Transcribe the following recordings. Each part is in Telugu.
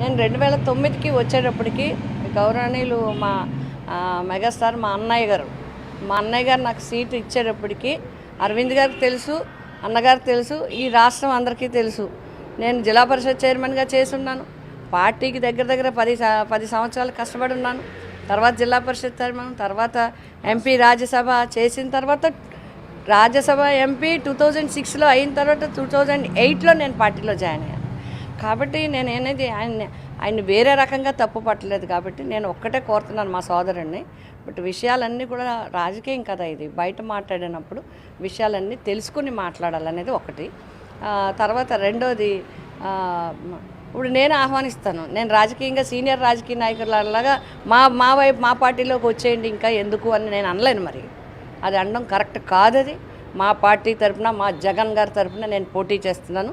నేను రెండు వేల తొమ్మిదికి వచ్చేటప్పటికి గౌరవనీయులు మా మెగాస్టార్ మా అన్నయ్య గారు. మా అన్నయ్య గారు నాకు సీట్ ఇచ్చేటప్పటికి అరవింద్ గారికి తెలుసు అన్నగారు తెలుసు ఈ రాష్ట్రం అందరికీ తెలుసు. నేను జిల్లా పరిషత్ చైర్మన్గా చేసున్నాను. పార్టీకి దగ్గర దగ్గర పది పది సంవత్సరాలు కష్టపడి ఉన్నాను. తర్వాత జిల్లా పరిషత్ చైర్మన్ తర్వాత ఎంపీ రాజ్యసభ చేసిన తర్వాత రాజ్యసభ ఎంపీ టూ థౌజండ్ సిక్స్లో అయిన తర్వాత టూ థౌజండ్ ఎయిట్లో నేను పార్టీలో జాయిన్ అయ్యాను. కాబట్టి నేను అనేది ఆయన ఆయన వేరే రకంగా తప్పు పట్టలేదు కాబట్టి నేను ఒక్కటే కోరుతున్నాను మా సోదరుడిని బట్ విషయాలన్నీ కూడా రాజకీయం కదా ఇది. బయట మాట్లాడినప్పుడు విషయాలన్నీ తెలుసుకుని మాట్లాడాలనేది ఒకటి. తర్వాత రెండోది ఇప్పుడు నేను ఆహ్వానిస్తాను. నేను రాజకీయంగా సీనియర్ రాజకీయ నాయకులలాగా మా మా వైపు మా పార్టీలోకి వచ్చేయండి ఇంకా ఎందుకు అని నేను అనలేను మరి. అది అనడం కరెక్ట్ కాదు అది మా పార్టీ తరఫున మా జగన్ గారి తరపున నేను పోటీ చేస్తున్నాను.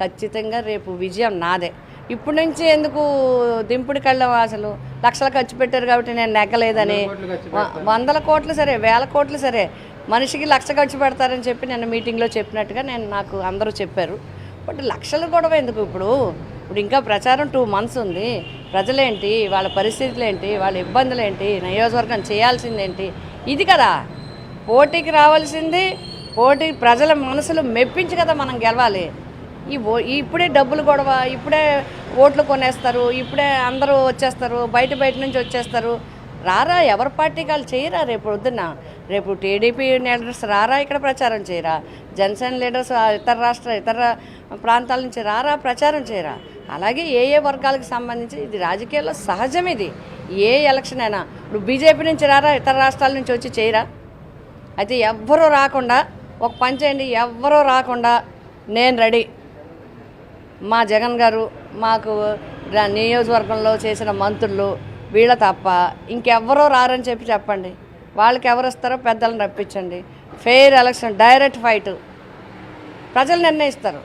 ఖచ్చితంగా రేపు విజయం నాదే. ఇప్పటి నుంచి ఎందుకు దింపుడికి వెళ్ళాం అసలు? లక్షలు ఖర్చు పెట్టారు కాబట్టి నేను నెగ్గలేదని వందల కోట్లు సరే వేల కోట్లు సరే. మనిషికి లక్ష ఖర్చు పెడతారని చెప్పి నేను మీటింగ్లో చెప్పినట్టుగా నేను నాకు అందరూ చెప్పారు. బట్ లక్షలు గొడవ ఎందుకు ఇప్పుడు? ఇప్పుడు ఇంకా ప్రచారం టూ మంత్స్ ఉంది. ప్రజలేంటి? వాళ్ళ పరిస్థితులు ఏంటి వాళ్ళ ఇబ్బందులు ఏంటి నియోజకవర్గం చేయాల్సిందేంటి? ఇది కదా. పోటీకి రావాల్సింది పోటీ ప్రజల మనసులు మెప్పించి కదా మనం గెలవాలి. ఈ ఓ ఇప్పుడే డబ్బులు గొడవ ఇప్పుడే ఓట్లు కొనేస్తారు ఇప్పుడే అందరూ వచ్చేస్తారు బయట బయట నుంచి వచ్చేస్తారు. రారా ఎవరి పార్టీ వాళ్ళు చేయరా? రేపు పొద్దున్న రేపు టీడీపీ లీడర్స్ రారా ఇక్కడ ప్రచారం చేయరా? జనసేన లీడర్స్ ఇతర రాష్ట్ర ఇతర ప్రాంతాల నుంచి రారా ప్రచారం చేయరా? అలాగే ఏ ఏ వర్గాలకు సంబంధించి ఇది రాజకీయాల్లో సహజం ఇది. ఏ ఎలక్షన్ అయినా ఇప్పుడు బీజేపీ నుంచి రారా ఇతర రాష్ట్రాల నుంచి వచ్చి చేయరా? అయితే ఎవ్వరూ రాకుండా ఒక పని చేయండి ఎవ్వరూ రాకుండా నేను రెడీ. మా జగన్ గారు మాకు నియోజకవర్గంలో చేసిన మంత్రులు వీళ్ళ తప్ప ఇంకెవరో రారని చెప్పి చెప్పండి. వాళ్ళకి ఎవరు వస్తారో పెద్దలను రప్పించండి. Fair election direct fight. ప్రజలు నిర్ణయిస్తారు.